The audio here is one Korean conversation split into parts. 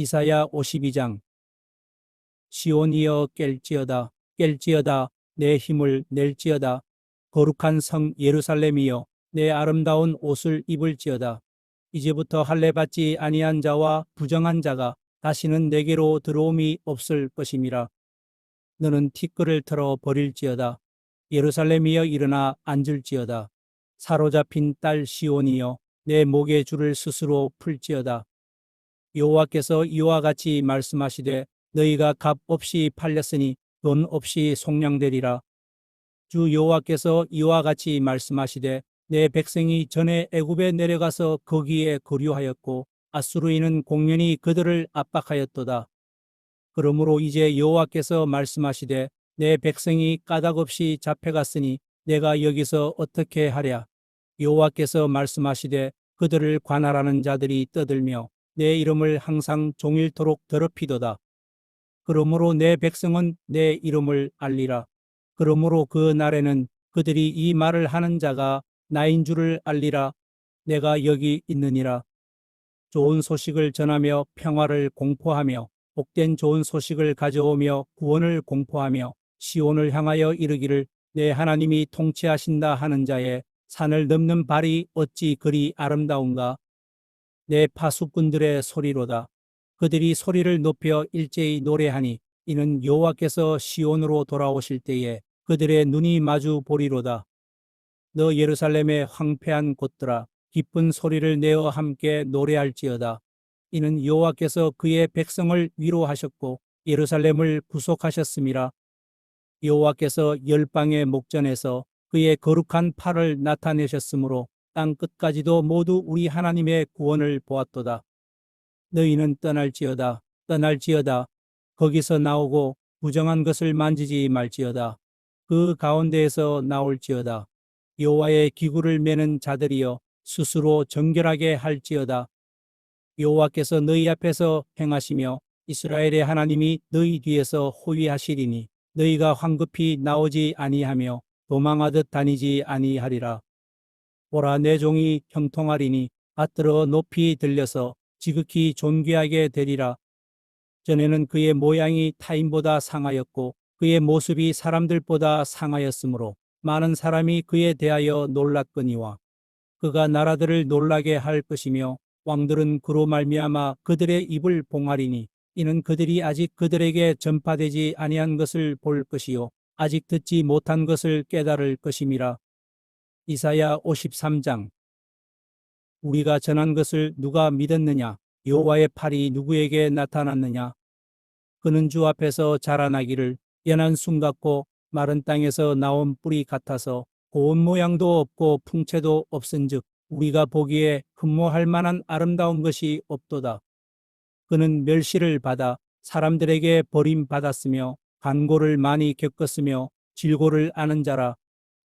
이사야 52장. 시온이여 깰지어다 깰지어다 내 힘을 낼지어다. 거룩한 성 예루살렘이여 내 아름다운 옷을 입을지어다. 이제부터 할례 받지 아니한 자와 부정한 자가 다시는 내게로 들어옴이 없을 것임이라. 너는 티끌을 털어 버릴지어다. 예루살렘이여 일어나 앉을지어다. 사로잡힌 딸 시온이여 내 목의 줄을 스스로 풀지어다 여호와께서 이와 같이 말씀하시되 너희가 값 없이 팔렸으니 돈 없이 속량되리라. 주 여호와께서 이와 같이 말씀하시되 내 백성이 전에 애굽에 내려가서 거기에 거류하였고 아수르인은 공연히 그들을 압박하였도다. 그러므로 이제 여호와께서 말씀하시되 내 백성이 까닭 없이 잡혀갔으니 내가 여기서 어떻게 하랴? 여호와께서 말씀하시되 그들을 관할하는 자들이 떠들며 내 이름을 항상 종일토록 더럽히도다. 그러므로 내 백성은 내 이름을 알리라. 그러므로 그 날에는 그들이 이 말을 하는 자가 나인 줄을 알리라. 내가 여기 있느니라. 좋은 소식을 전하며 평화를 공포하며 복된 좋은 소식을 가져오며 구원을 공포하며 시온을 향하여 이르기를 내 하나님이 통치하신다 하는 자의 산을 넘는 발이 어찌 그리 아름다운가 내 파수꾼들의 소리로다. 그들이 소리를 높여 일제히 노래하니 이는 여호와께서 시온으로 돌아오실 때에 그들의 눈이 마주 보리로다. 너 예루살렘의 황폐한 곳들아 기쁜 소리를 내어 함께 노래할지어다. 이는 여호와께서 그의 백성을 위로하셨고 예루살렘을 구속하셨음이라. 여호와께서 열방의 목전에서 그의 거룩한 팔을 나타내셨으므로 땅 끝까지도 모두 우리 하나님의 구원을 보았도다. 너희는 떠날지어다, 떠날지어다. 거기서 나오고 부정한 것을 만지지 말지어다. 그 가운데에서 나올지어다. 여호와의 기구를 매는 자들이여 스스로 정결하게 할지어다. 여호와께서 너희 앞에서 행하시며 이스라엘의 하나님이 너희 뒤에서 호위하시리니 너희가 황급히 나오지 아니하며 도망하듯 다니지 아니하리라. 보라 내 종이 형통하리니 받들어 높이 들려서 지극히 존귀하게 되리라. 전에는 그의 모양이 타인보다 상하였고 그의 모습이 사람들보다 상하였으므로 많은 사람이 그에 대하여 놀랐거니와 그가 나라들을 놀라게 할 것이며 왕들은 그로 말미암아 그들의 입을 봉하리니 이는 그들이 아직 그들에게 전파되지 아니한 것을 볼 것이요 아직 듣지 못한 것을 깨달을 것임이라. 이사야 53장 우리가 전한 것을 누가 믿었느냐? 여호와의 팔이 누구에게 나타났느냐? 그는 주 앞에서 자라나기를 연한 숨 같고 마른 땅에서 나온 뿌리 같아서 고운 모양도 없고 풍채도 없은즉 우리가 보기에 흠모할 만한 아름다운 것이 없도다. 그는 멸시를 받아 사람들에게 버림받았으며 간고를 많이 겪었으며 질고를 아는 자라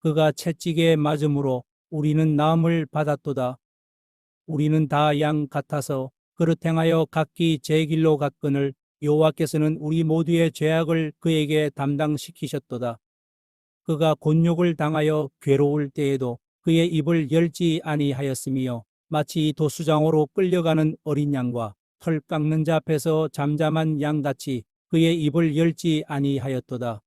그가 채찍에 맞음으로 우리는 나음을 받았도다. 우리는 다 양 같아서 그릇 행하여 각기 제 길로 갔거늘 여호와께서는 우리 모두의 죄악을 그에게 담당시키셨도다. 그가 곤욕을 당하여 괴로울 때에도 그의 입을 열지 아니하였으며 마치 도수장으로 끌려가는 어린 양과 털 깎는 자 앞에서 잠잠한 양같이 그의 입을 열지 아니하였도다.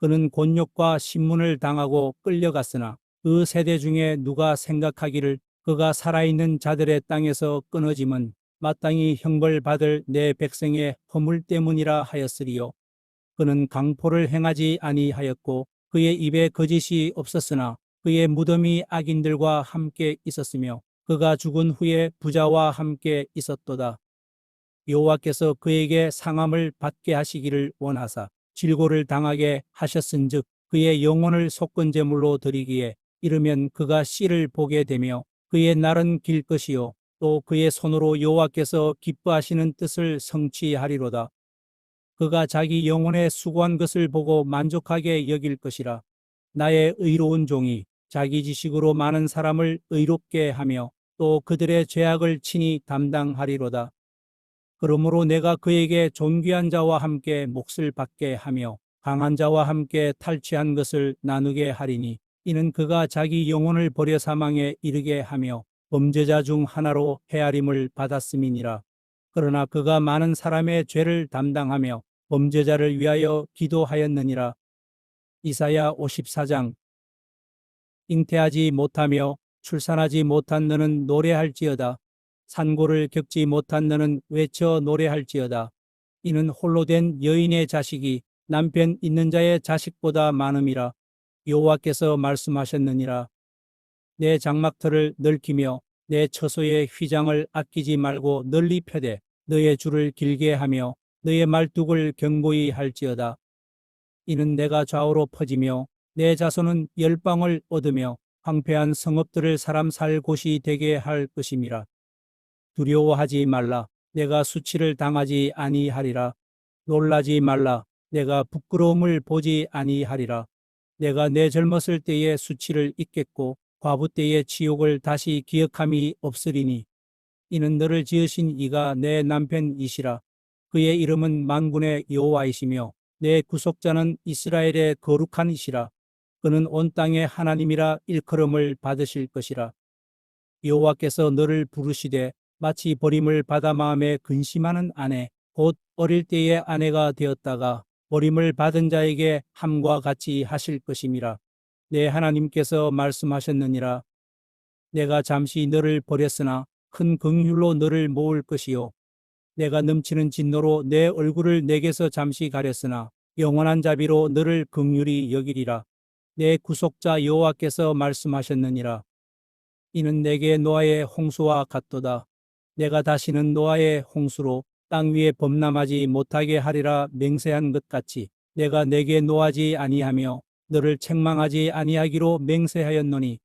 그는 곤욕과 신문을 당하고 끌려갔으나 그 세대 중에 누가 생각하기를 그가 살아있는 자들의 땅에서 끊어짐은 마땅히 형벌받을 내 백성의 허물 때문이라 하였으리요. 그는 강포를 행하지 아니하였고 그의 입에 거짓이 없었으나 그의 무덤이 악인들과 함께 있었으며 그가 죽은 후에 부자와 함께 있었도다. 여호와께서 그에게 상함을 받게 하시기를 원하사 질고를 당하게 하셨은즉 그의 영혼을 속건 제물로 드리기에 이르면 그가 씨를 보게 되며 그의 날은 길 것이요 또 그의 손으로 여호와께서 기뻐하시는 뜻을 성취하리로다. 그가 자기 영혼에 수고한 것을 보고 만족하게 여길 것이라. 나의 의로운 종이 자기 지식으로 많은 사람을 의롭게 하며 또 그들의 죄악을 친히 담당하리로다. 그러므로 내가 그에게 존귀한 자와 함께 몫을 받게 하며 강한 자와 함께 탈취한 것을 나누게 하리니 이는 그가 자기 영혼을 버려 사망에 이르게 하며 범죄자 중 하나로 헤아림을 받았음이니라. 그러나 그가 많은 사람의 죄를 담당하며 범죄자를 위하여 기도하였느니라. 이사야 54장 잉태하지 못하며 출산하지 못한 너는 노래할지어다. 산고를 겪지 못한 너는 외쳐 노래할지어다. 이는 홀로 된 여인의 자식이 남편 있는 자의 자식보다 많음이라. 여호와께서 말씀하셨느니라. 내 장막터를 넓히며 내 처소의 휘장을 아끼지 말고 널리 펴되 너의 줄을 길게 하며 너의 말뚝을 견고히 할지어다. 이는 내가 좌우로 퍼지며 내 자손은 열방을 얻으며 황폐한 성읍들을 사람 살 곳이 되게 할 것임이라. 두려워하지 말라. 내가 수치를 당하지 아니하리라. 놀라지 말라. 내가 부끄러움을 보지 아니하리라. 내가 내 젊었을 때의 수치를 잊겠고 과부 때의 치욕을 다시 기억함이 없으리니 이는 너를 지으신 이가 내 남편이시라. 그의 이름은 만군의 여호와이시며 내 구속자는 이스라엘의 거룩한 이시라. 그는 온 땅의 하나님이라 일컬음을 받으실 것이라. 여호와께서 너를 부르시되 마치 버림을 받아 마음에 근심하는 아내 곧 어릴 때의 아내가 되었다가 버림을 받은 자에게 함과 같이 하실 것임이라. 내 하나님께서 말씀하셨느니라. 내가 잠시 너를 버렸으나 큰 긍휼로 너를 모을 것이요. 내가 넘치는 진노로 내 얼굴을 내게서 잠시 가렸으나 영원한 자비로 너를 긍휼히 여기리라. 내 구속자 여호와께서 말씀하셨느니라. 이는 내게 노아의 홍수와 같도다. 내가 다시는 노아의 홍수로 땅 위에 범람하지 못하게 하리라 맹세한 것 같이 내가 내게 노하지 아니하며 너를 책망하지 아니하기로 맹세하였노니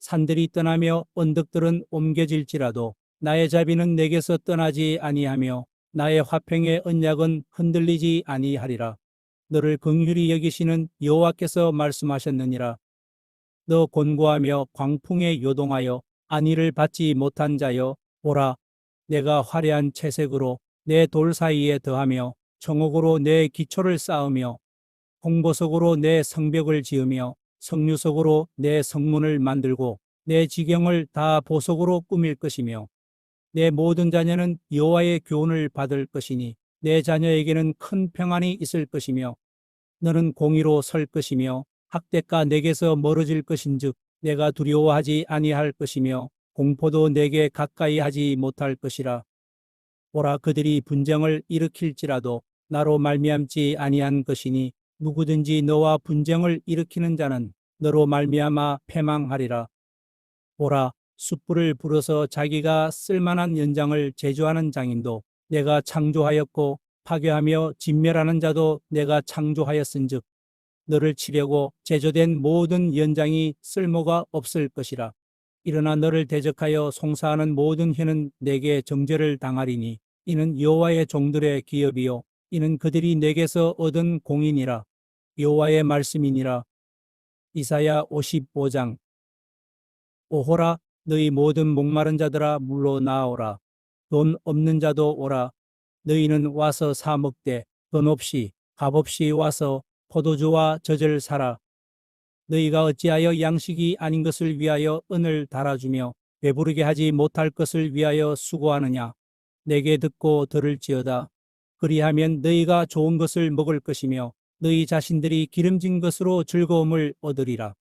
산들이 떠나며 언덕들은 옮겨질지라도 나의 자비는 내게서 떠나지 아니하며 나의 화평의 언약은 흔들리지 아니하리라. 너를 긍휼히 여기시는 여호와께서 말씀하셨느니라. 너 곤고하며 광풍에 요동하여 안위를 받지 못한 자여 보라 내가 화려한 채색으로 내 돌 사이에 더하며 정옥으로 내 기초를 쌓으며 홍보석으로 내 성벽을 지으며 성류석으로 내 성문을 만들고 내 지경을 다 보석으로 꾸밀 것이며 내 모든 자녀는 여호와의 교훈을 받을 것이니 내 자녀에게는 큰 평안이 있을 것이며 너는 공의로 설 것이며 학대가 내게서 멀어질 것인즉 내가 두려워하지 아니할 것이며 공포도 내게 가까이 하지 못할 것이라. 보라 그들이 분쟁을 일으킬지라도 나로 말미암지 아니한 것이니 누구든지 너와 분쟁을 일으키는 자는 너로 말미암아 패망하리라. 보라 숯불을 불어서 자기가 쓸만한 연장을 제조하는 장인도 내가 창조하였고 파괴하며 진멸하는 자도 내가 창조하였은즉 너를 치려고 제조된 모든 연장이 쓸모가 없을 것이라 일어나 너를 대적하여 송사하는 모든 혀는 내게 정죄를 당하리니 이는 여호와의 종들의 기업이요 이는 그들이 내게서 얻은 공인이라. 여호와의 말씀이니라. 이사야 55장. 오호라 너희 모든 목마른 자들아 물로 나오라. 돈 없는 자도 오라. 너희는 와서 사 먹되 돈 없이 값 없이 와서 포도주와 젖을 사라 너희가 어찌하여 양식이 아닌 것을 위하여 은을 달아주며 배부르게 하지 못할 것을 위하여 수고하느냐 내게 듣고 들을지어다 그리하면 너희가 좋은 것을 먹을 것이며 너희 자신들이 기름진 것으로 즐거움을 얻으리라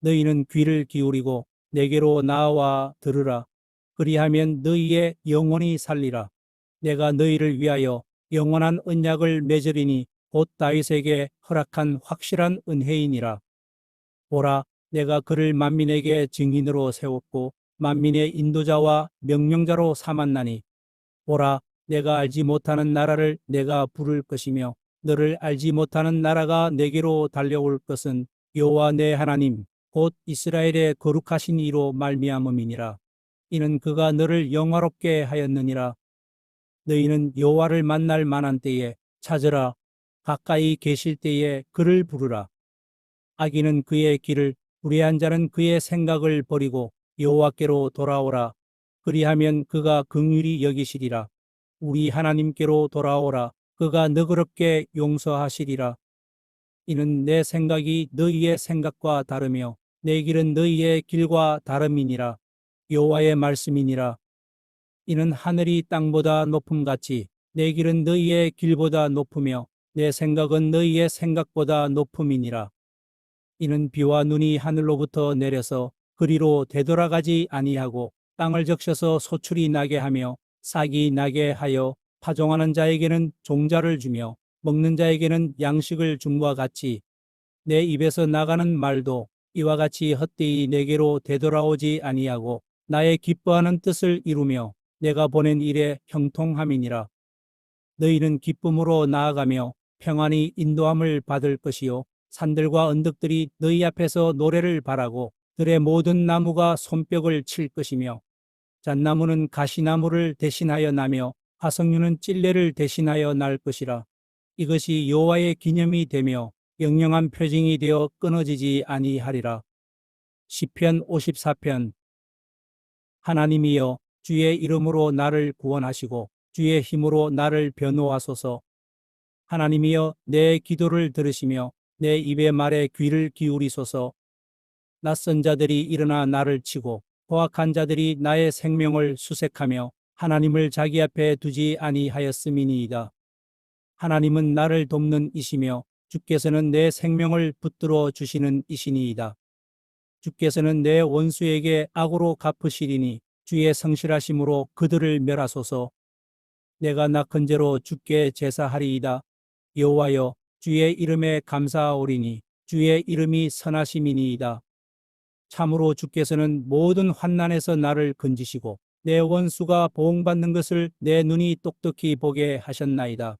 너희는 귀를 기울이고 내게로 나와 들으라. 그리하면 너희의 영혼이 살리라. 내가 너희를 위하여 영원한 언약을 맺으리니 곧 다윗에게 허락한 확실한 은혜이니라. 보라, 내가 그를 만민에게 증인으로 세웠고 만민의 인도자와 명령자로 삼았나니 보라, 내가 알지 못하는 나라를 내가 부를 것이며 너를 알지 못하는 나라가 내게로 달려올 것은 여호와 내 하나님 곧 이스라엘의 거룩하신 이로 말미암음이니라. 이는 그가 너를 영화롭게 하였느니라. 너희는 여호와를 만날 만한 때에 찾으라. 가까이 계실 때에 그를 부르라. 악인은 그의 길을 불의한 자는 그의 생각을 버리고 여호와께로 돌아오라. 그리하면 그가 긍휼히 여기시리라. 우리 하나님께로 돌아오라. 그가 너그럽게 용서하시리라. 이는 내 생각이 너희의 생각과 다르며 내 길은 너희의 길과 다름이니라. 여호와의 말씀이니라. 이는 하늘이 땅보다 높음같이 내 길은 너희의 길보다 높으며 내 생각은 너희의 생각보다 높음이니라. 이는 비와 눈이 하늘로부터 내려서 그리로 되돌아가지 아니하고 땅을 적셔서 소출이 나게 하며 싹이 나게 하여 파종하는 자에게는 종자를 주며 먹는 자에게는 양식을 줌과 같이 내 입에서 나가는 말도 이와 같이 헛되이 내게로 되돌아오지 아니하고 나의 기뻐하는 뜻을 이루며 내가 보낸 일에 형통함이니라. 너희는 기쁨으로 나아가며 평안히 인도함을 받을 것이요 산들과 언덕들이 너희 앞에서 노래를 바라고 들의 모든 나무가 손뼉을 칠 것이며 잣나무는 가시나무를 대신하여 나며 화석류는 찔레를 대신하여 날 것이라. 이것이 여호와의 기념이 되며 영영한 표징이 되어 끊어지지 아니하리라. 시편 54편 하나님이여 주의 이름으로 나를 구원하시고 주의 힘으로 나를 변호하소서. 하나님이여 내 기도를 들으시며 내 입의 말에 귀를 기울이소서. 낯선 자들이 일어나 나를 치고 포악한 자들이 나의 생명을 수색하며 하나님을 자기 앞에 두지 아니하였음이니이다. 하나님은 나를 돕는 이시며 주께서는 내 생명을 붙들어 주시는 이시니이다. 주께서는 내 원수에게 악으로 갚으시리니 주의 성실하심으로 그들을 멸하소서. 내가 낙헌제로 주께 제사하리이다. 여호와여 주의 이름에 감사하오리니 주의 이름이 선하심이니이다. 참으로 주께서는 모든 환난에서 나를 건지시고 내 원수가 보응받는 것을 내 눈이 똑똑히 보게 하셨나이다.